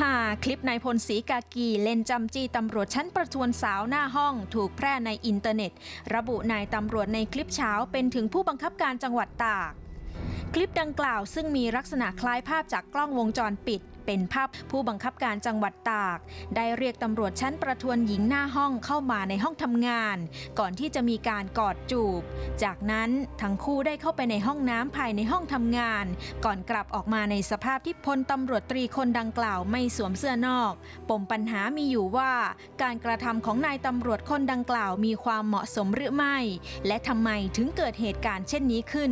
หาคลิปนายพลศรีกากีเล่นจำจี้ตำรวจชั้นประทวนสาวหน้าห้อง ถูกแพร่ในอินเทอร์เน็ต ระบุนายตำรวจในคลิปเช้าเป็นถึงผู้บังคับการจังหวัดตาก คลิปดังกล่าวซึ่งมีลักษณะคล้ายภาพจากกล้องวงจรปิด เป็นภาพผู้บังคับการจังหวัดตาก ได้เรียกตำรวจชั้นประทวนหญิงหน้าห้องเข้ามาในห้องทำงาน ก่อนที่จะมีการกอดจูบ จากนั้นทั้งคู่ได้เข้าไปในห้องน้ำภายในห้องทำงาน ก่อนกลับออกมาในสภาพที่พลตำรวจตรีคนดังกล่าวไม่สวมเสื้อนอก ปมปัญหามีอยู่ว่า การกระทำของนายตำรวจคนดังกล่าวมีความเหมาะสมหรือไม่ และทำไมถึงเกิดเหตุการณ์เช่นนี้ขึ้น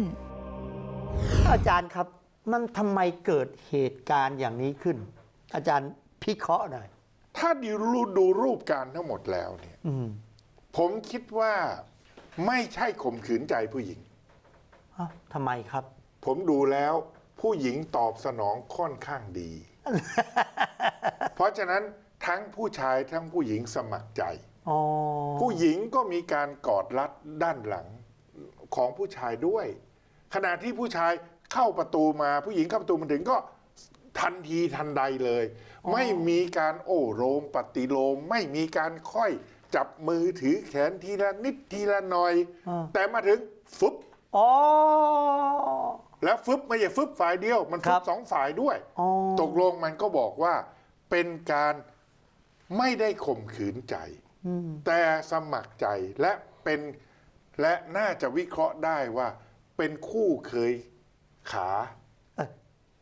อาจารย์ครับ มันทำไมเกิดเหตุการณ์อย่างนี้ขึ้น อาจารย์พิเคราะห์หน่อยถ้าดูรูดูรูปการทั้งหมดแล้วเนี่ยอืมผมคิดว่าไม่ใช่ข่มขืนใจผู้หญิงอ้าวทำไมครับ ผมดูแล้วผู้หญิงตอบสนองค่อนข้างดี เพราะฉะนั้นทั้งผู้ชายทั้งผู้หญิงสมัครใจ อ๋อผู้หญิงก็มีการกอดรัดด้านหลังของผู้ชายด้วย ขณะที่ผู้ชาย เข้าประตูมาผู้หญิงเข้าประตูมาถึงก็ทันทีทันใดเลย ไม่มีการโอ้โรมปฏิโลมไม่มีการค่อยจับมือถือแขนทีละนิดทีละหน่อย แต่มาถึงฟึบอ๋อแล้วฟึบไม่ใช่ฟึบฝ่ายเดียว มันคฟึรับบสองฝ่ายด้วยอ๋อตกลงมันก็บอกว่าเป็นการไม่ได้ข่มขืนใจ แต่สมัครใจและเป็นและน่าจะวิเคราะห์ได้ว่าเป็นคู่เคย ขาเอ้ย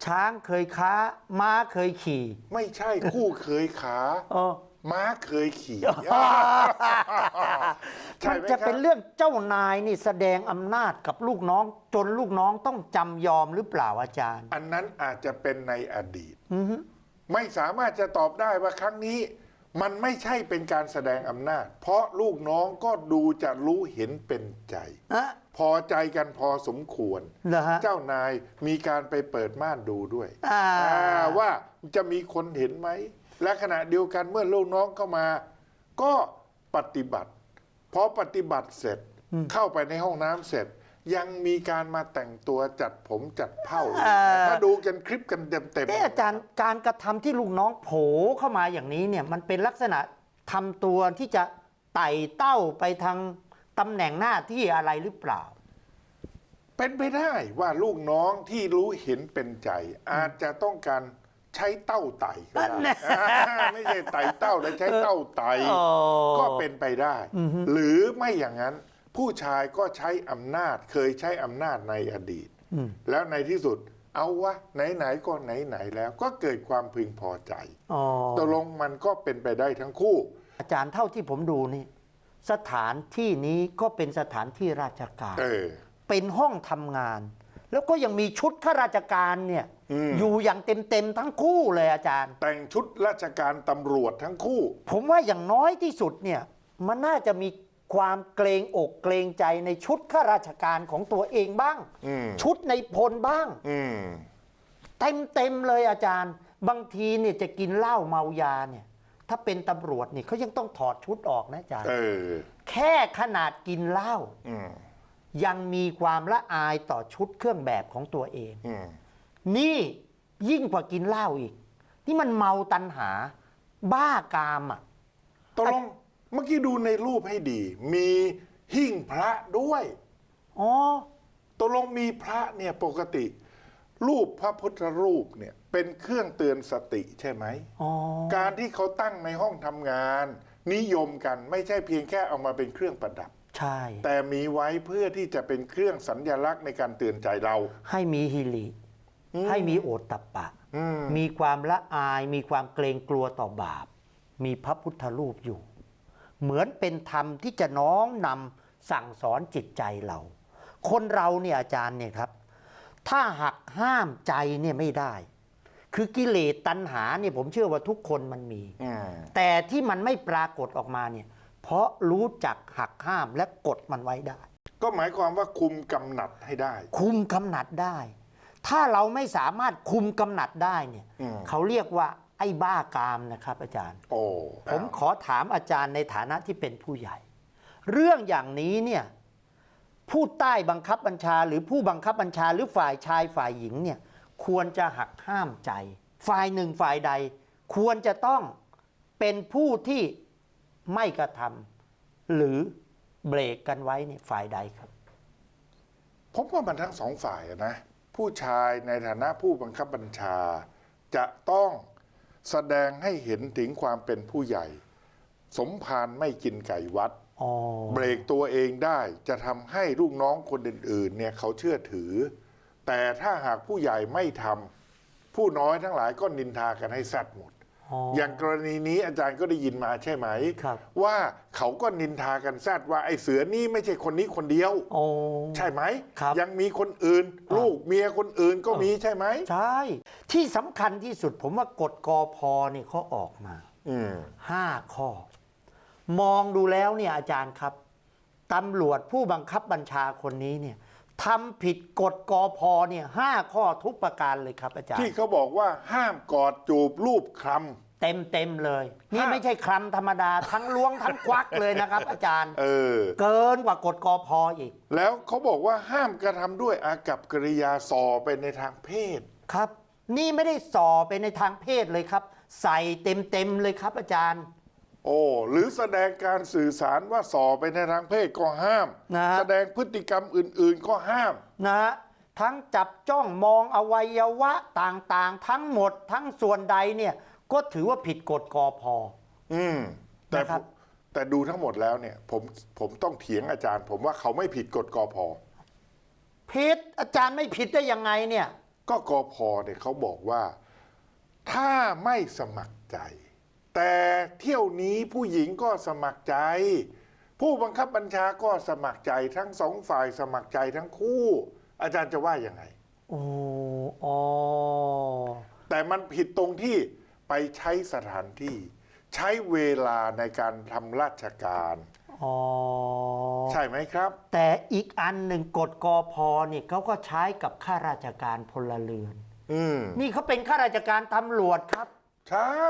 ช้างเคยค้า ม้าเคยขี่ ไม่ใช่คู่เคยขาอ๋อ ม้าเคยขี่ ใช่มันไหมจะครัเป็บนเรื่องเจ้านายนี่แสดงอำนาจกับลูกน้อง จนลูกน้องต้องจำยอมหรือเปล่าอาจารย์ อันนั้นอาจจะเป็นในอดีต อือฮึ ไม่สามารถจะตอบได้ว่าครั้งนี้ มันไม่ใช่เป็นการแสดงอำนาจ เพราะลูกน้องก็ดูจะรู้เห็นเป็นใจอะพอใจกันพอสมควร เหรอฮะ เจ้านายมีการไปเปิดม่านดูด้วยอ่า อ่าว่าจะมีคนเห็นไหม และขณะเดียวกันเมื่อลูกน้องเข้ามา ก็ปฏิบัติ พอปฏิบัติเสร็จเข้าไปในห้องน้ำเสร็จ ยังมีการมาแต่งตัวจัดผมจัดเผ้าอีกนะถ้าดูกันคลิปกันเต็มๆนี่อาจารย์การกระทำที่ลูกน้องโผล่เข้ามาอย่างนี้เนี่ยมันเป็นลักษณะทำตัวที่จะไต่เต้าไปทางตำแหน่งหน้าที่อะไรหรือเปล่า เป็นไปได้ว่าลูกน้องที่รู้เห็นเป็นใจ อาจจะต้องการใช้เต้าไต่ก็ได้อ่าไม่ใช่ไต่เต้าแต่ใช้เต้าไต่อ๋อก็เป็นไปได้หรือไม่อย่างนั้น ผู้ชายก็ใช้อำนาจเคยใช้อำนาจในอดีต แล้วในที่สุดเอาวะไหนๆก็ไหนๆแล้วก็เกิดความพึงพอใจอ๋อตกลงมันก็เป็นไปได้ทั้งคู่ อาจารย์เท่าที่ผมดูนี่ สถานที่นี้ก็เป็นสถานที่ราชการเออเป็นห้องทำงาน แล้วก็ยังมีชุดข้าราชการเนี่ยอืมอยู่อย่างเต็มๆทั้งคู่เลยอาจารย์ แต่งชุดราชการตำรวจทั้งคู่ ผมว่าอย่างน้อยที่สุดเนี่ยมันน่าจะมี ความเกรงอกเกรงใจในชุดข้าราชการของตัวเองบ้าง อืม ชุดในพลบ้าง อืม เต็มเต็มๆเลยอาจารย์ บางทีเนี่ยจะกินเหล้าเมายาเนี่ย ถ้าเป็นตำรวจเนี่ยเขายังต้องถอดชุดออกนะอาจารย์ เออ แค่ขนาดกินเหล้าอืม ยังมีความละอายต่อชุดเครื่องแบบของตัวเอง อืม นี่ยิ่งกว่ากินเหล้าอีก นี่มันเมาตันหา บ้ากามอะ ตกลง เมื่อกี้ดูในรูปให้ดี มีหิ้งพระด้วยอ๋อตกลงมีพระเนี่ยปกติ รูปพระพุทธรูปเนี่ยเป็นเครื่องเตือนสติใช่ไหม อ๋อการที่เขาตั้งในห้องทำงาน นิยมกันไม่ใช่เพียงแค่เอามาเป็นเครื่องประดับ ใช่ แต่มีไว้เพื่อที่จะเป็นเครื่องสัญญลักษณ์ในการเตือนใจเรา ให้มีฮิริให้มีโอตตัปปะ อืมมีความละอาย มีความเกรงกลัวต่อบาป มีพระพุทธรูปอยู่ เหมือนเป็นธรรมที่จะน้อมนำสั่งสอนจิตใจเรา คนเราเนี่ยอาจารย์เนี่ยครับ ถ้าหักห้ามใจเนี่ยไม่ได้ คือกิเลสตัณหาเนี่ยผมเชื่อว่าทุกคนมันมีอืมแต่ที่มันไม่ปรากฏออกมาเนี่ยเพราะรู้จักหักห้ามและกดมันไว้ได้ ก็หมายความว่าคุมกำหนัดให้ได้ คุมกำหนัดได้ ถ้าเราไม่สามารถคุมกำหนัดได้เนี่ยอืมเขาเรียกว่า ไอ้บ้ากามนะครับอาจารย์ โอ้ผมขอถามอาจารย์ในฐานะที่เป็นผู้ใหญ่ เรื่องอย่างนี้เนี่ยผู้ใต้บังคับบัญชา หรือผู้บังคับบัญชาหรือฝ่ายชายฝ่ายหญิงเนี่ยควรจะหักห้ามใจ ฝ่ายหนึ่งฝ่ายใด ควรจะต้องเป็นผู้ที่ไม่กระทำหรือเบรกกันไว้เนี่ยฝ่ายใดครับผมว่ามันทั้งสองฝ่ายอะนะ ผู้ชายในฐานะผู้บังคับบัญชาจะต้อง แสดงให้เห็นถึงความเป็นผู้ใหญ่ สมภารไม่กินไก่วัด อ๋อเบรกตัวเองได้จะทำให้ลูกน้องคนอื่นๆเนี่ยเขาเชื่อถือ แต่ถ้าหากผู้ใหญ่ไม่ทำผู้น้อยทั้งหลายก็นินทากันให้ซัดหมด อ๋ออย่างกรณีนี้อาจารย์ก็ได้ยินมาใช่ไหมครับว่าเขาก็นินทากันแซดว่าไอ้เสือนี่ไม่ใช่คนนี้คนเดียวโอ้ใช่ไหมครับยังมีคนอื่น ลูกเมียคนอื่นก็มีใช่ไหม ใช่ ที่สำคัญที่สุดผมว่ากฎกอพเนี่ยเขาออกมาอืมห้าข้อ มองดูแล้วเนี่ยอาจารย์ครับตำรวจผู้บังคับบัญชาคนนี้เนี่ย ทำผิดกฎกอพเนี่ยห้าข้อทุกประการเลยครับอาจารย์ ที่เขาบอกว่าห้ามกอดจูบรูปคลเต็มเต็มๆเลย นี่ห้าไม่ใช่คลำธรรมดา ทั้งล้วงทั้งควักเลยนะครับ อาจารย์ำเออ เกินกว่ากฎกอพอีก แล้วเขาบอกว่าห้ามกระทำด้วยอากับกริยาส่อไปในทางเพศ ครับ นี่ไม่ได้ส่อไปในทางเพศเลยครับ ใส่เต็มเต็มๆเลยครับอาจารย์ โอ้หรือแสดงการสื่อสารว่าส่อไปในทางเพศก็ห้ามนะแสดงพฤติกรรมอื่น ๆ ก็ห้าม นะฮะทั้งจับจ้องมองอวัยวะต่างๆ ทั้งหมดทั้งส่วนใดเนี่ยก็ถือว่าผิดกฎกอพอืมแต่นะครับ ผมแต่ดูทั้งหมดแล้วเนี่ย ผมผมต้องเถียงอาจารย์ ผมว่าเขาไม่ผิดกฎกอพอผิดอาจารย์ไม่ผิดได้ยังไงเนี่ย ก็กอพอเนี่ยเขาบอกว่า ถ้าไม่สมัครใจ แต่เที่ยวนี้ผู้หญิงก็สมัครใจ ผู้บังคับบัญชาก็สมัครใจทั้งสองฝ่ายสมัครใจทั้งคู่ อาจารย์จะว่ายังไงโอ้อ๋อแต่มันผิดตรงที่ไปใช้สถานที่ ใช้เวลาในการทำราชการ อ๋อ ใช่ไหมครับ แต่อีกอันหนึ่งกฎกอพเนี่ยเขาก็ใช้กับข้าราชการพลเรือน อืม นี่เขาเป็นข้าราชการตำรวจครับ ใช่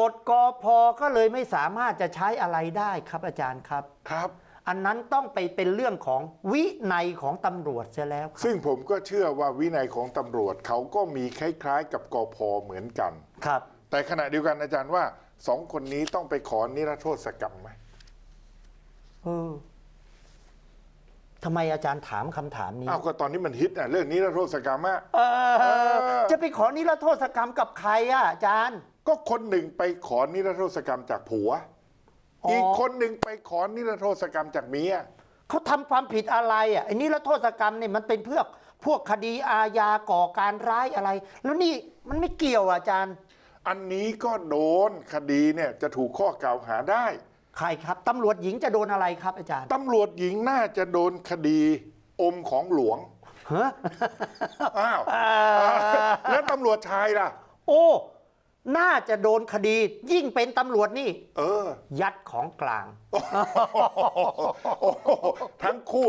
กฎกอพก็เลยไม่สามารถจะใช้อะไรได้ครับอาจารย์ครับ ครับ อันนั้นต้องไปเป็นเรื่องของวินัยของตำรวจเสียแล้วครับซึ่งผมก็เชื่อว่าวินัยของตำรวจเขาก็มีคล้ายๆ กับกอพเหมือนกัน ครับ แต่ขณะเดียวกันอาจารย์ว่าสองคนนี้ต้องไปขอนิรโทษกรรมไหม เออ ทำไมอาจารย์ถามคำถามนี้อ้าวก็ตอนนี้มันฮิตอะเรื่องนิรโทษกรรมอะเออเออ จะไปขอนิรโทษกรรมกับใครอะอาจารย์ ก็คนหนึ่งไปขอนิรโทษกรรมจากผัว อ๋ออี อีกคนหนึ่งไปขอนิรโทษกรรมจากเมียเขาทำความผิดอะไรอะไอ้นิรโทษกรรมเนี่ยมันเป็นเพื่อพวกคดีอาญาก่อการร้ายอะไร แล้วนี่มันไม่เกี่ยวอะอาจารย์ อันนี้ก็โดนคดีเนี่ยจะถูกข้อกล่าวหาได้ ใครครับตำรวจหญิงจะโดนอะไรครับอาจารย์ตำรวจหญิงน่าจะโดนคดีอมของหลวงฮะอ้าวแล้วตำรวจชายล่ะ โอ้ น่าจะโดนคดี ยิ่งเป็นตำรวจนี่ เออ ยัดของกลางโอ้โหทั้งคู่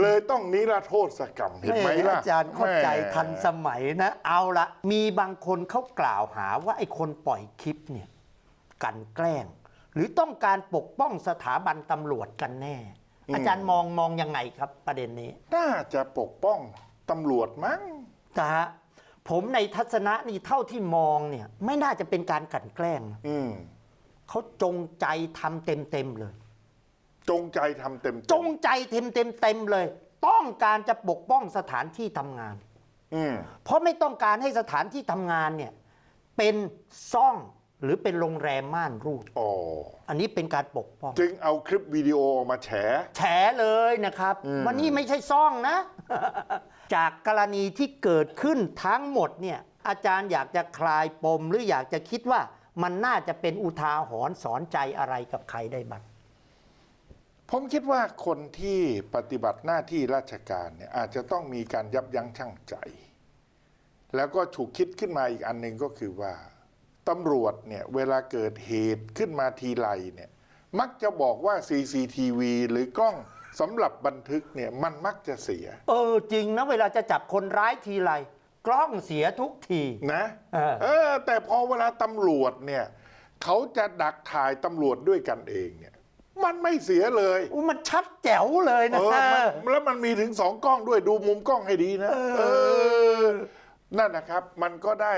เลยต้องนิรโทษกรรมเห็นไหมล่ะอาจารย์เข้าใจแหมทันสมัยนะ เอาละมีบางคนเขากล่าวหาว่าไอ้คนปล่อยคลิปเนี่ยกลันแกล้ง หรือต้องการปกป้องสถาบันตำรวจกันแน่ อาจารย์มองมองยังไงครับประเด็นนี้ น่าจะปกป้องตำรวจมั้งนะฮะผมในทัศนะนี่เท่าที่มองเนี่ย ไม่น่าจะเป็นการกลั่นแกล้งอืมเขาจงใจทำเต็มเต็มๆเลย จงใจทำเต็มจงใจเต็มเต็มเต็มๆเลย ต้องการจะปกป้องสถานที่ทำงาน อืมเพราะไม่ต้องการให้สถานที่ทำงานเนี่ยเป็นซ่อง หรือเป็นโรงแรมม่านรูด อ๋อ อันนี้เป็นการปกป้อง จึงเอาคลิปวิดีโอออกมาแฉ แฉเลยนะครับอืมวันนี้ไม่ใช่ซ่องนะ จากกรณีที่เกิดขึ้นทั้งหมดเนี่ยอาจารย์อยากจะคลายปมหรืออยากจะคิดว่ามันน่าจะเป็นอุทาหรณ์สอนใจอะไรกับใครได้บ้างผมคิดว่าคนที่ปฏิบัติหน้าที่ราชการเนี่ยอาจจะต้องมีการยับยั้งชั่งใจ แล้วก็ถูกคิดขึ้นมาอีกอันหนึ่งก็คือว่า ตำรวจเนี่ยเวลาเกิดเหตุขึ้นมาทีไรเนี่ยมักจะบอกว่า CCTV หรือกล้องสำหรับบันทึกเนี่ยมันมักจะเสีย เออจริงนะเวลาจะจับคนร้ายทีไรกล้องเสียทุกที นะเออ เออ แต่พอเวลาตำรวจเนี่ยเขาจะดักถ่ายตำรวจด้วยกันเองเนี่ยมันไม่เสียเลย อู้มันชัดแจ๋วเลยนะ เออมันแล้วมันมีถึงสองกล้องด้วยดูมุมกล้องให้ดีนะ เออ นั่นนะครับ มันก็ได้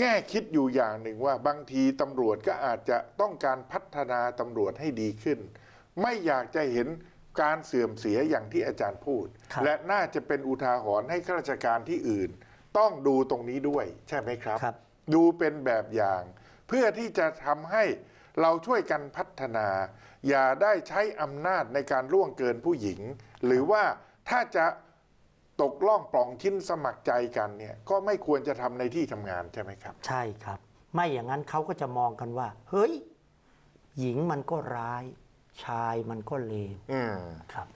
แง่คิดอยู่อย่างหนึ่งว่าบางทีตำรวจก็อาจจะต้องการพัฒนาตำรวจให้ดีขึ้น ไม่อยากจะเห็นการเสื่อมเสียอย่างที่อาจารย์พูดครับและน่าจะเป็นอุทาหรณ์ให้ข้าราชการที่อื่น ต้องดูตรงนี้ด้วย ใช่ไหมครับครับดูเป็นแบบอย่าง เพื่อที่จะทำให้เราช่วยกันพัฒนา อย่าได้ใช้อำนาจในการล่วงเกินผู้หญิง หรือว่าถ้าจะ ตกล่องปล่องชิ้นสมัครใจกันเนี่ยก็ไม่ควรจะทำในที่ทำงานใช่ไหมครับ ใช่ครับ ไม่อย่างนั้นเขาก็จะมองกันว่า เฮ้ย หญิงมันก็ร้าย ชายมันก็เลวอืม ครับ